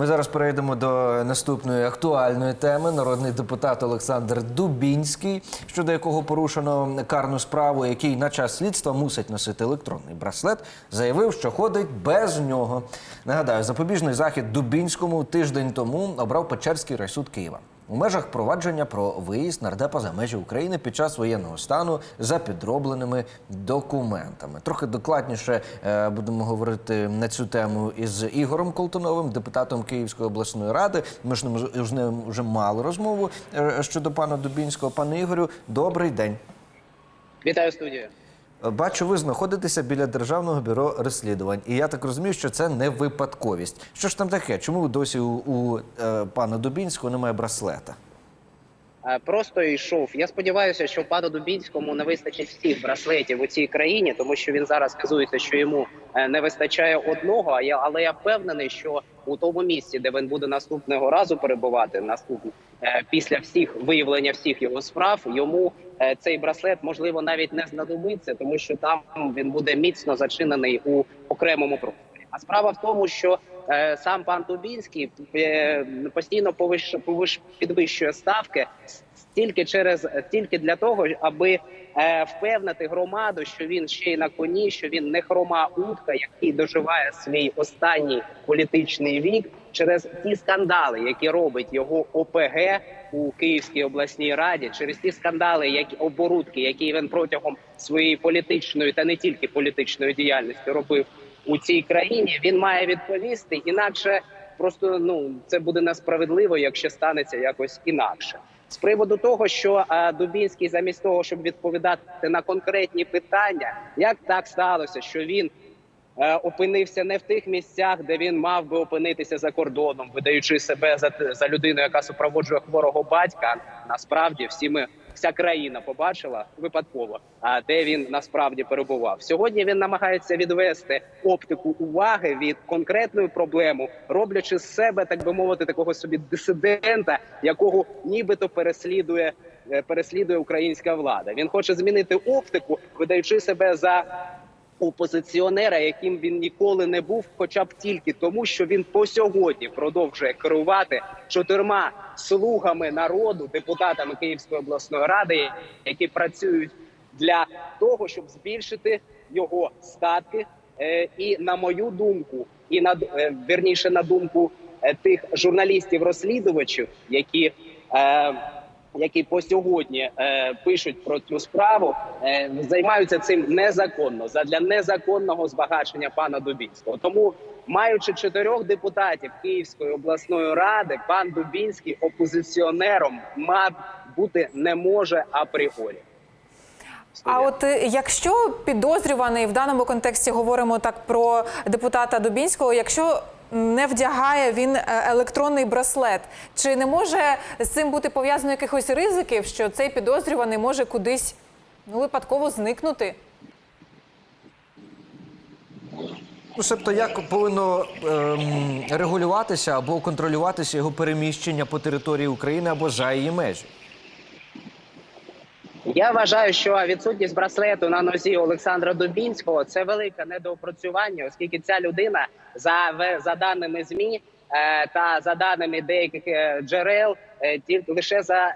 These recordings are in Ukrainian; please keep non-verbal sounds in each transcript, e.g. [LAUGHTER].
Ми зараз перейдемо до наступної актуальної теми. Народний депутат Олександр Дубінський, щодо якого порушено карну справу, який на час слідства мусить носити електронний браслет, заявив, що ходить без нього. Нагадаю, запобіжний захід Дубінському тиждень тому обрав Печерський райсуд Києва. У межах провадження про виїзд нардепа за межі України під час воєнного стану за підробленими документами. Трохи докладніше е, будемо говорити на цю тему із Ігорем Колтуновим, депутатом Київської обласної ради. Ми ж з ним вже мали розмову е, щодо пана Дубінського. Пане Ігорю, добрий день. Вітаю студію. Бачу, ви знаходитеся біля державного бюро розслідувань, і я так розумію, що це не випадковість. Що ж там таке? Чому досі у, у е, пана Дубінського немає браслета? Е, Просто йшов. Я сподіваюся, що пану Дубінському не вистачить всіх браслетів у цій країні, тому що він зараз казується, що йому е, не вистачає одного. А я але я впевнений, що у тому місці, де він буде наступного разу перебувати, наступний е, після всіх виявлення всіх його справ, йому цей браслет можливо навіть не знадобиться, тому що там він буде міцно зачинений у окремому просторі. А справа в тому, що е, сам пан Дубінський е, постійно повиш, повиш, підвищує ставки тільки через тільки для того, аби е, впевнити громаду, що він ще й на коні, що він не хрома утка, який доживає свій останній політичний вік через ті скандали, які робить його ОПГ у Київській обласній раді, через ті скандали, які оборудки, які він протягом своєї політичної та не тільки політичної діяльності робив у цій країні. Він має відповісти інакше. Просто ну це буде несправедливо, якщо станеться якось інакше. З приводу того, що Дубінський, замість того, щоб відповідати на конкретні питання, як так сталося, що він опинився не в тих місцях, де він мав би опинитися за кордоном, видаючи себе за, за людину, яка супроводжує хворого батька. Насправді всі ми. Вся країна побачила випадково, а де він насправді перебував. Сьогодні він намагається відвести оптику уваги від конкретної проблеми, роблячи з себе, так би мовити, такого собі дисидента, якого нібито переслідує е, переслідує українська влада. Він хоче змінити оптику, видаючи себе за опозиціонера, яким він ніколи не був, хоча б тільки тому, що він по сьогодні продовжує керувати чотирма слугами народу, депутатами Київської обласної ради, які працюють для того, щоб збільшити його статки. Е, І на мою думку, і на е, вірніше на думку е, тих журналістів-розслідувачів, які які по сьогодні е, пишуть про цю справу, е, займаються цим незаконно задля незаконного збагачення пана Дубінського. Тому, маючи чотирьох депутатів Київської обласної ради, пан Дубінський опозиціонером мав бути не може апріорі. А от е, якщо підозрюваний в даному контексті говоримо так про депутата Дубінського, якщо не вдягає він е, електронний браслет, чи не може з цим бути пов'язано якихось ризиків, що цей підозрюваний може кудись ну випадково зникнути? Ну, себто, як повинно ем, регулюватися або контролюватися його переміщення по території України або за її межі? Я вважаю, що відсутність браслету на нозі Олександра Дубінського це велике недоопрацювання, оскільки ця людина за за даними змі е, та за даними деяких е, джерел, е, тільки лише за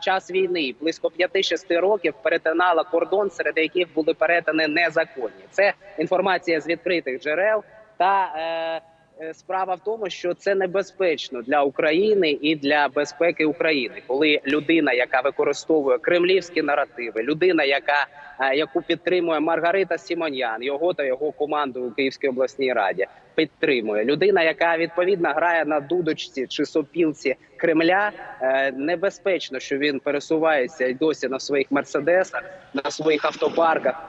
час війни близько 5-6 років перетинала кордон, серед яких були перетини незаконні. Це інформація з відкритих джерел та. Е, Справа в тому, що це небезпечно для України і для безпеки України, коли людина, яка використовує кремлівські наративи, людина, яка е, яку підтримує Маргарита Сімоньян, його та його команду у Київській обласній раді, підтримує людина, яка відповідно грає на дудочці чи сопілці Кремля. е, Небезпечно, що він пересувається й досі на своїх мерседесах, на своїх автопарках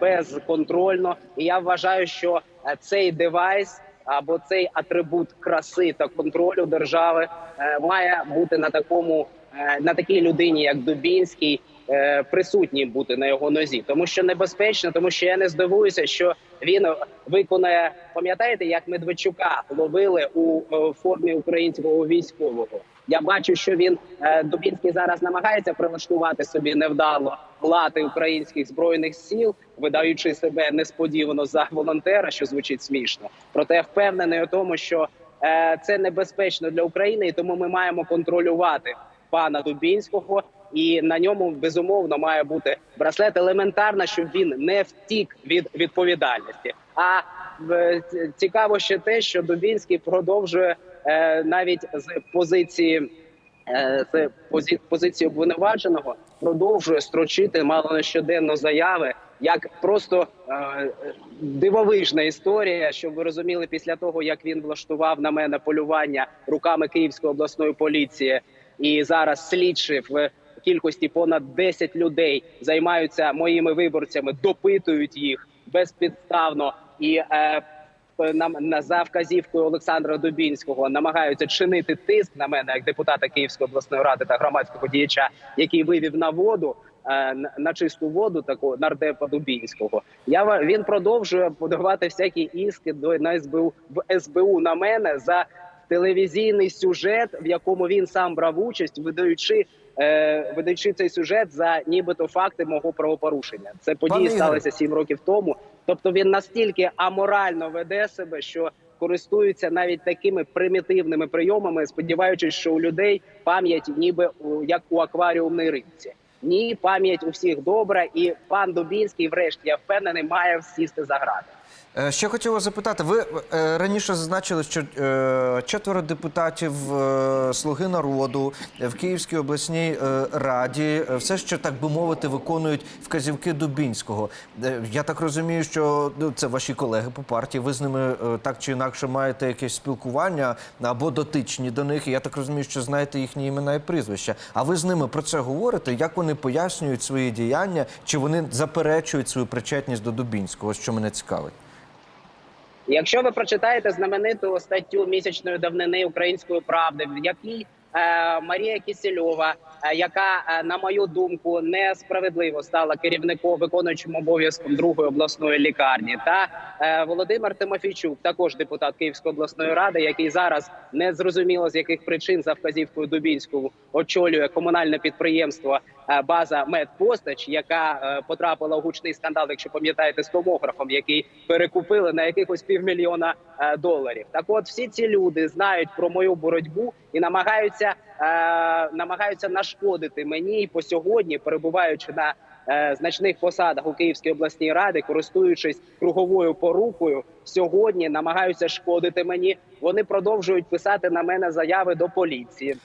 безконтрольно. І я вважаю, що цей девайс або цей атрибут краси та контролю держави е, має бути на такому е, на такій людині, як Дубінський, е, присутній бути на його нозі, тому що небезпечно, тому що я не здивуюся, що він виконає. Пам'ятаєте, як Медведчука ловили у е, формі українського військового? Я бачу, що він е, Дубінський зараз намагається прилаштувати собі невдало лати українських збройних сил, видаючи себе несподівано за волонтера, що звучить смішно. Проте я впевнений у тому, що це небезпечно для України, і тому ми маємо контролювати пана Дубінського. І на ньому безумовно має бути браслет елементарно, щоб він не втік від відповідальності. А цікаво ще те, що Дубінський продовжує е, навіть з позиції е, позі- позиції обвинуваченого продовжує строчити мало не щоденно заяви, як просто е, дивовижна історія, щоб ви розуміли, після того як він влаштував на мене полювання руками Київської обласної поліції, і зараз слідчі в кількості понад 10 людей займаються моїми виборцями, допитують їх безпідставно і. Е, нам на за вказівкою Олександра Дубінського намагаються чинити тиск на мене як депутата Київської обласної ради та громадського діяча, який вивів на воду е, на- чисту воду такого нардепа Дубінського. Я він продовжує подавати всякі іски до на СБУ в СБУ на мене за телевізійний сюжет, в якому він сам брав участь, видаючи. Е, Видаючи цей сюжет за нібито факти мого правопорушення, це події Пане сталися сім років тому. Тобто він настільки аморально веде себе, що користується навіть такими примітивними прийомами, сподіваючись, що у людей пам'ять ніби як у акваріумній рибці. Ні, пам'ять у всіх добра, і пан Дубінський, врешті, я впевнений, має сісти за грати. Е, Ще хотів вас запитати. Ви е, раніше зазначили, що е, четверо депутатів Слуги народу в Київській обласній раді все ще так би мовити виконують вказівки Дубінського. Я так розумію, що ну, це ваші колеги по партії. Ви з ними так чи інакше маєте якесь спілкування або дотичні до них. Я так розумію, що знаєте їхні імена і прізвища. А ви з ними про це говорите? Як вони пояснюють свої діяння? Чи вони заперечують свою причетність до Дубінського? Що мене цікавить? Якщо ви прочитаєте знамениту статтю місячної давнини української правди, в якій е, Марія Кісельова, е, яка е, на мою думку несправедливо стала керівником виконуючим обов'язком другої обласної лікарні, та Володимир Тимофійчук, також депутат Київської обласної ради, який зараз не зрозуміло з яких причин за вказівкою Дубінського очолює комунальне підприємство е, база Медпостач, яка е, потрапила у гучний скандал, якщо пам'ятаєте, з томографом, який перекупили на якихось півмільйона е, доларів. Так, от всі ці люди знають про мою боротьбу і намагаються е, намагаються нашкодити мені і по сьогодні, перебуваючи на е, значних посадах у Київській обласній раді, користуючись круговою порукою, сьогодні намагаються шкодити мені. Вони продовжують писати на мене заяви до поліції.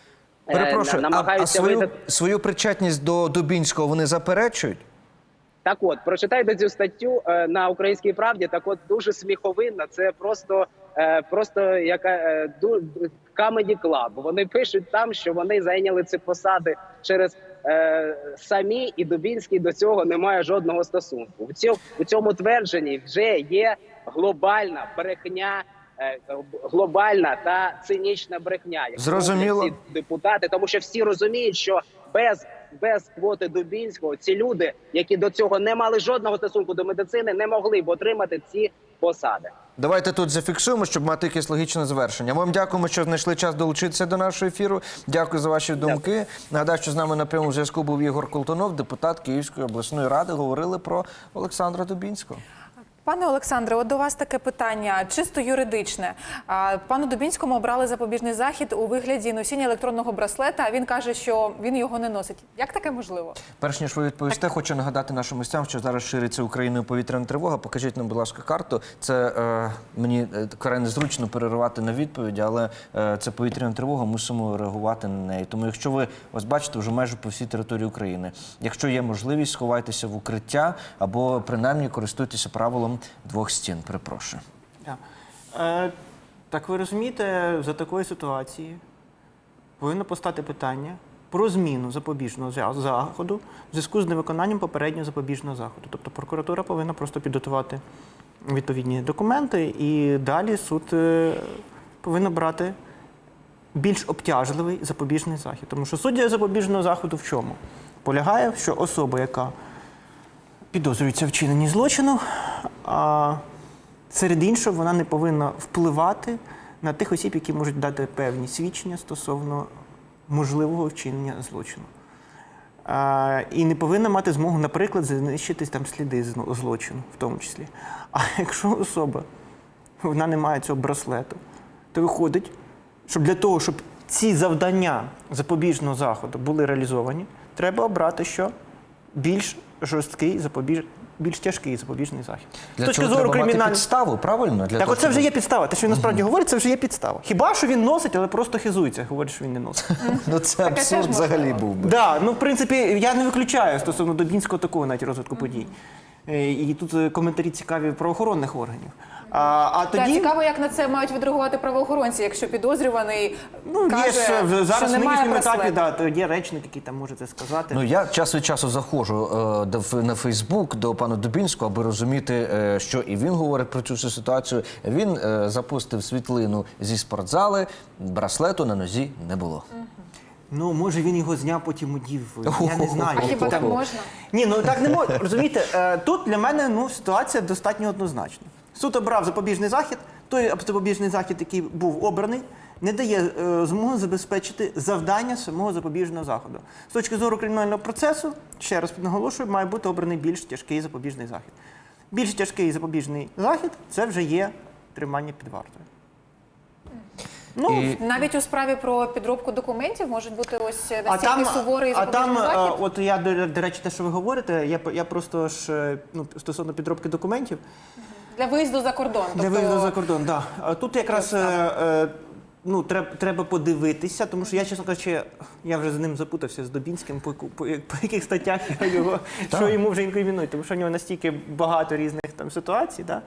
Е, Перепрошую, а, а намагаються свою, видати. свою причетність до Дубінського вони заперечують? Так, от прочитайте цю статтю е, на українській правді. Так, от дуже сміховинна. Це просто, е, просто яка е, Comedy Club. Вони пишуть там, що вони зайняли ці посади через е, самі, і Дубінський до цього не має жодного стосунку. У цьому у цьому твердженні вже є глобальна брехня. е, Глобальна та цинічна брехня, Зрозуміло. ці депутати, тому що всі розуміють, що без без квоти Дубінського ці люди, які до цього не мали жодного стосунку до медицини, не могли б отримати ці посади. Давайте тут зафіксуємо, щоб мати якесь логічне завершення. Ми вам дякуємо, що знайшли час долучитися до нашого ефіру. Дякую за ваші думки. Нагадаю, що з нами на прямому зв'язку був Ігор Колтунов, депутат Київської обласної ради. Говорили про Олександра Дубінського. Пане Олександре, от до вас таке питання чисто юридичне. Пану Дубінському обрали запобіжний захід у вигляді носіння електронного браслета. А він каже, що він його не носить. Як таке можливо? Перш ніж ви відповісте, хочу нагадати нашим гостям, що зараз шириться Україною повітряна тривога. Покажіть нам, будь ласка, карту. Це е, мені е, край незручно переривати на відповіді, але е, це повітряна тривога, мусимо реагувати на неї. Тому, якщо ви ось бачите, вже майже по всій території України. Якщо є можливість, сховайтеся в укриття або принаймні користуйтеся правилом двох стін. Перепрошую. Е, так ви розумієте, за такої ситуації повинно постати питання про зміну запобіжного заходу в зв'язку з невиконанням попереднього запобіжного заходу. Тобто прокуратура повинна просто підготувати відповідні документи, і далі суд е, повинен брати більш обтяжливий запобіжний захід. Тому що суддя запобіжного заходу в чому? Полягає, що особа, яка підозрюється в вчиненні злочину, серед іншого вона не повинна впливати на тих осіб, які можуть дати певні свідчення стосовно можливого вчинення злочину. А, і не повинна мати змогу, наприклад, знищити там сліди злочину, в тому числі. А [LAUGHS] якщо особа вона не має цього браслету, то виходить, щоб для того, щоб ці завдання запобіжного заходу були реалізовані, треба обрати що більш жорсткий запобіж... більш тяжкий запобіжний захід. Для цього зору кримінальної підставу, правильно? Для Так, того, оце вже є підстава. Те, що він насправді говорить, це вже є підстава. Хіба що він носить, але просто хизується, говорить, що він не носить. [LAUGHS] Ну це абсурд взагалі був би. Да, ну в принципі, я не виключаю стосовно Дубінського такого навіть розвитку подій. Е, І тут е, коментарі цікаві правоохоронних органів. А, а Та тоді цікаво, як на це мають відреагувати правоохоронці, якщо підозрюваний ну, каже, є ще зараз що в немає нинішньому етапі, да, то є речник, який там може це сказати. Ну я час від часу заходжу е, до Ф- на Фейсбук до пана Дубінського, аби розуміти, е, що і він говорить про цю ситуацію. Він е, запустив світлину зі спортзали, браслету на нозі не було. Ну, може він його зняв, потім удів. Я не знаю. А хіба так можна? Ні, ну так не можна. Розумієте, е, тут для мене ну, ситуація достатньо однозначна. Суд обрав запобіжний захід. Той запобіжний захід, який був обраний, не дає е, змоги забезпечити завдання самого запобіжного заходу. З точки зору кримінального процесу, ще раз наголошую, має бути обраний більш тяжкий запобіжний захід. Більш тяжкий запобіжний захід це вже є тримання під вартою. Ну, І Навіть у справі про підробку документів можуть бути ось А настільки там, суворий а там е, захід. от я до, речі, те, що ви говорите, я, я просто ж е, ну, стосовно підробки документів для виїзду за кордон. для Тобто, виїзду за кордон. Да. Тут якраз е, е, ну, треба, треба подивитися, тому що я, чесно кажучи, я вже з ним запутався з Добінським, по, по, по яких статтях я його, [LAUGHS] що йому вже інкримінують, тому що в нього настільки багато різних там ситуацій. Да?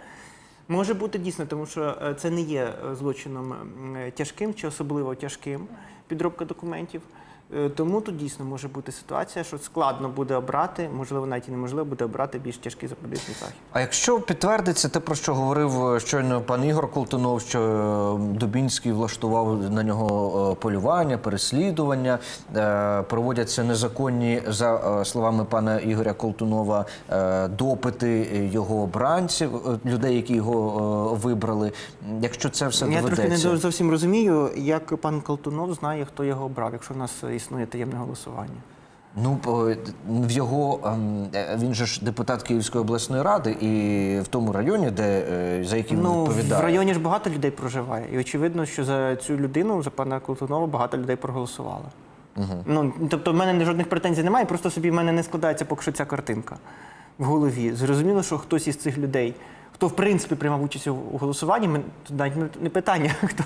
Може бути дійсно, тому що е, це не є е, злочином тяжким чи особливо тяжким підробка документів. Е, Тому тут дійсно може бути ситуація, що складно буде обрати, можливо, навіть і неможливо буде обрати більш тяжкий запобіжний захід. А якщо підтвердиться те, про що говорив е, щойно пан Ігор Колтунов, що е, Дубінський влаштував на нього полювання, переслідування, проводяться незаконні, за словами пана Ігоря Колтунова, допити його обранців, людей, які його вибрали. Якщо це все Я трохи не зовсім розумію, як пан Колтунов знає, хто його обрав, якщо в нас існує таємне голосування. Ну, в його ем, е, він же ж депутат Київської обласної ради, і в тому районі, де е, за яким він Ну, відповідає. в районі ж багато людей проживає. І очевидно, що за цю людину, за пана Колтунова, багато людей проголосувало. Ну, тобто, в мене жодних претензій немає, просто собі в мене не складається поки що ця картинка в голові. Зрозуміло, що хтось із цих людей, хто в принципі приймав участь у голосуванні, ми тут навіть не- питання, [LAUGHS] хто,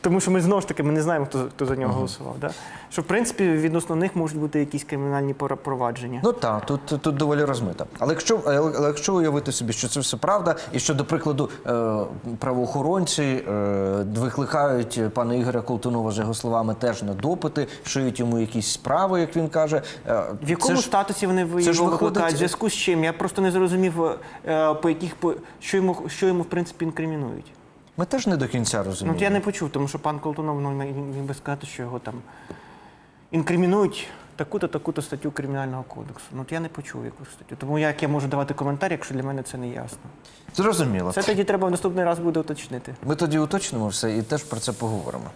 тому що ми знову ж таки ми не знаємо, хто, хто за нього голосував. Да? Що в принципі відносно них можуть бути якісь кримінальні провадження. Ну так, тут, тут доволі розмито. Але якщо, але але якщо уявити собі, що це все правда, і що, до прикладу, е, правоохоронці е, викликають пана Ігоря Колтунова, за його словами, теж на допити, шиють йому якісь справи, як він каже. е, В якому це ж- статусі вони його виходить- викликають? В зв'язку з чим? Я просто не зрозумів, е, по яких по що йому що йому в принципі інкримінують. Ми теж не до кінця Ну розуміємо. от я не почув, тому що пан Колтунов ну, міг би сказати, що його там інкримінують таку-то, таку-то статтю Кримінального кодексу. Ну от я не почув якусь статтю. Тому як я можу давати коментар, якщо для мене це не ясно. Зрозуміло. Це тоді треба в наступний раз буде уточнити. Ми тоді уточнимо все і теж про це поговоримо.